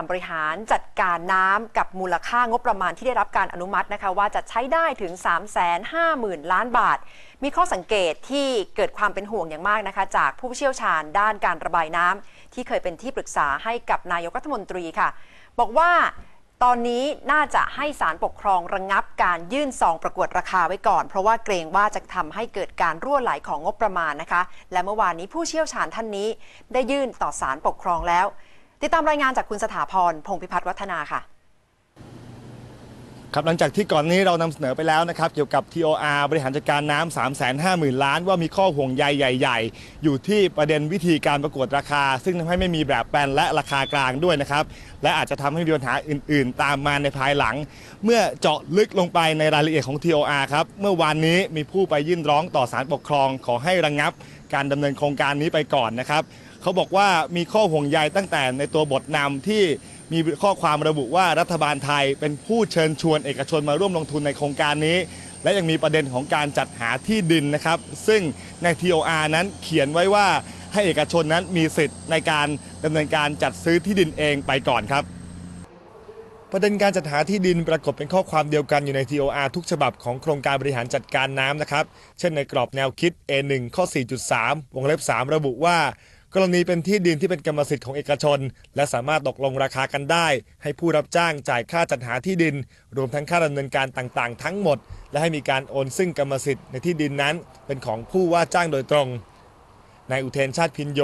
การบริหารจัดการน้ำกับมูลค่างบประมาณที่ได้รับการอนุมัตินะคะ ว่าจะใช้ได้ถึง 350,000 ล้านบาท มีข้อสังเกตที่เกิดความเป็นห่วงอย่างมากนะคะ จากผู้เชี่ยวชาญด้านการระบายน้ำที่เคยเป็นที่ปรึกษาให้กับนายกรัฐมนตรีค่ะ บอกว่าตอนนี้น่าจะให้ศาลปกครองระงงับการยื่นซองประกวดราคาไว้ก่อน เพราะว่าเกรงว่าจะทำให้เกิดการรั่วไหลของงบประมาณนะคะ และเมื่อวานนี้ผู้เชี่ยวชาญท่านนี้ ได้ยื่นต่อศาลปกครองแล้ว ติดตามรายงานจากคุณสถาพรพงพิพัฒน์วัฒนาค่ะครับหลังจากที่ก่อนนี้เรานำเสนอไปแล้วนะครับเกี่ยวกับ TOR บริหารจัดการน้ำ3 5 0 0 0 0 ล้าน ว่ามีข้อห่วงใยใหญ่ ๆ อยู่ที่ประเด็นวิธีการประกวดราคา ซึ่งทำให้ไม่มีแบบแปลนและราคากลางด้วยนะครับ และอาจจะทำให้มีปัญหาอื่น ๆ ตามมาในภายหลัง เมื่อเจาะลึกลงไปในรายละเอียดของ TOR ครับเมื่อวานนี้มีผู้ไปยื่นร้องต่อศาลปกครองขอให้ระงงับ การดำเนินโครงการนี้ไปก่อนนะครับ เขาบอกว่ามีข้อห่วงใยตั้งแต่ในตัวบทนำที่มีข้อความระบุว่ารัฐบาลไทยเป็นผู้เชิญชวนเอกชนมาร่วมลงทุนในโครงการนี้ และยังมีประเด็นของการจัดหาที่ดินนะครับ ซึ่งใน TOR นั้นเขียนไว้ว่าให้เอกชนนั้นมีสิทธิ์ในการดำเนินการจัดซื้อที่ดินเองไปก่อนครับ ประเด็นการจัดหาที่ดินปรากฏเป็นข้อความเดียวกันอยู่ใน TOR ทุกฉบับของโครงการบริหารจัดการน้ำนะครับ เช่นในกรอบแนวคิด A1 ข้อ 4.3 วงเล็บ 3 ระบุว่า กรณีเป็นที่ดินที่เป็นกรรมสิทธิ์ของเอกชน และสามารถตกลงราคากันได้ ให้ผู้รับจ้างจ่ายค่าจัดหาที่ดิน รวมทั้งค่าดำเนินการต่างๆ ทั้งหมด และให้มีการโอนซึ่งกรรมสิทธิ์ในที่ดินนั้น เป็นของผู้ว่าจ้างโดยตรงนายอุเทนชาติพินโย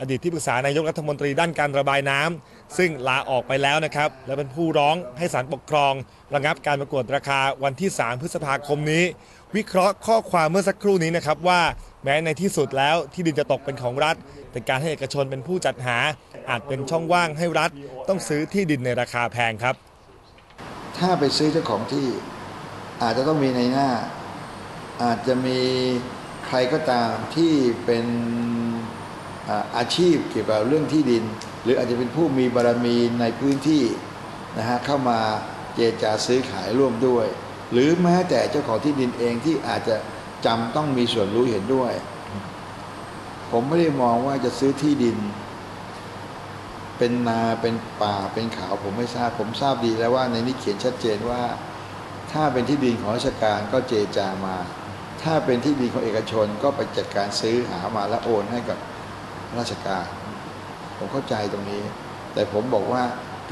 อดีตที่ปรึกษานายกรัฐมนตรีด้านการระบายน้ำซึ่งลาออกไปแล้วนะครับ และเป็นผู้ร้องให้ศาลปกครอง ระงับการประกวดราคาวันที่ 3 พฤษภาคมนี้ วิเคราะห์ข้อความเมื่อสักครู่นี้นะครับว่าแม้ในที่สุดแล้วที่ดินจะตกเป็นของรัฐ แต่การให้เอกชนเป็นผู้จัดหา อาจเป็นช่องว่างให้รัฐ ต้องซื้อที่ดินในราคาแพงครับ ถ้าไปซื้อเจ้าของที่อาจจะต้องมีในหน้า อาจจะมีใครก็ตามที่เป็น อาชีพเกี่ยวกับเรื่องที่ดิน หรืออาจจะเป็นผู้มีบารมีในพื้นที่นะฮะเข้ามาเจรจาซื้อขายร่วมด้วย หรือแม้แต่เจ้าของที่ดินเองที่อาจจะจำต้องมีส่วนรู้เห็นด้วย ผมไม่ได้มองว่าจะซื้อที่ดิน เป็นนาเป็นป่าเป็นเขาผมไม่ทราบผมทราบดีแล้วว่าในนี้เขียนชัดเจนว่า ถ้าเป็นที่ดินของราชการก็เจรจามา ถ้าเป็นที่ดินของเอกชนก็ไปจัดการซื้อหามาแล้วโอนให้กับ ราชการ ผมเข้าใจตรงนี้ แต่ผมบอกว่า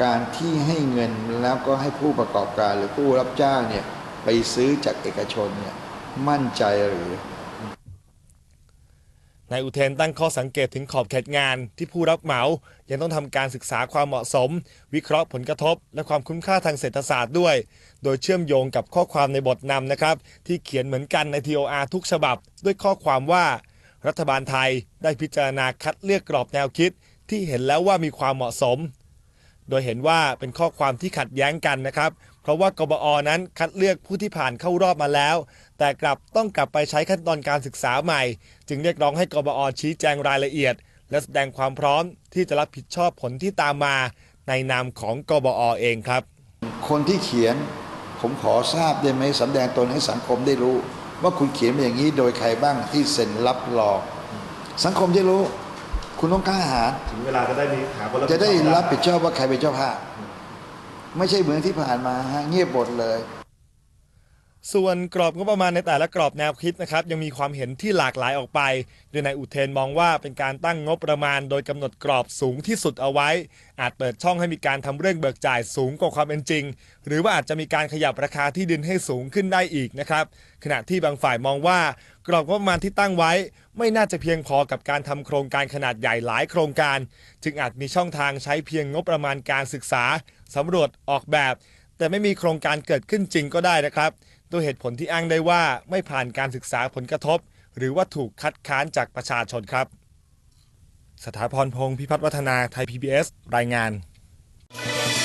การที่ให้เงินแล้วก็ให้ผู้ประกอบการหรือผู้รับจ้างเนี่ยไปซื้อจากเอกชนเนี่ยมั่นใจหรือนายอุเทนตั้งข้อสังเกตถึงขอบเขตงานที่ผู้รับเหมา ยังต้องทำการศึกษาความเหมาะสม วิเคราะห์ผลกระทบ และความคุ้มค่าทางเศรษฐศาสตร์ด้วย โดยเชื่อมโยงกับข้อความในบทนำนะครับ ที่เขียนเหมือนกันใน TOR ทุกฉบับ ด้วยข้อความว่า รัฐบาลไทยได้พิจารณาคัดเลือกกรอบแนวคิดที่เห็นแล้วว่ามีความเหมาะสม โดยเห็นว่าเป็นข้อความที่ขัดแย้งกันนะครับ เพราะว่ากบอนั้นคัดเลือกผู้ที่ผ่านเข้ารอบมาแล้ว แต่กลับต้องกลับไปใช้ขั้นตอนการศึกษาใหม่ จึงเรียกร้องให้กบอชี้แจงรายละเอียด และแสดงความพร้อมที่จะรับผิดชอบผลที่ตามมาในนามของกบอเองครับ คนที่เขียนผมขอทราบได้ไหมสำแดงตนให้สังคมได้รู้ ว่าคุณเขียนมาอย่างนี้โดยใครบ้างที่เซ็นรับรองสังคมจะรู้ คุณต้องกล้าหาญถึงเวลาจะได้มีหาคนรับจะได้รับผิดชอบว่าใครเป็นเจ้าภาพไม่ใช่เหมือนที่ผ่านมาฮะเงียบหมดเลย ส่วนกรอบงบประมาณในแต่ละกรอบแนวคิดนะครับยังมีความเห็นที่หลากหลายออกไป โดยนายอุเทนมองว่าเป็นการตั้งงบประมาณ โดยกำหนดกรอบสูงที่สุดเอาไว้ อาจเปิดช่องให้มีการทำเรื่องเบิกจ่ายสูงกว่าความเป็นจริง หรือว่าอาจจะมีการขยับราคาที่ดินให้สูงขึ้นได้อีกนะครับขณะที่บางฝ่ายมองว่า กรอบงบประมาณที่ตั้งไว้ ไม่น่าจะเพียงพอกับการทำโครงการขนาดใหญ่หลายโครงการ จึงอาจมีช่องทางใช้เพียงงบประมาณการศึกษาสำรวจออกแบบ แต่ไม่มีโครงการเกิดขึ้นจริงก็ได้นะครับ ด้วยเหตุผลที่อ้างได้ว่าไม่ผ่านการศึกษาผลกระทบ หรือว่าถูกคัดค้านจากประชาชนครับ สถาพรพงศ์พิพัฒน์วัฒนาไทย PBS รายงาน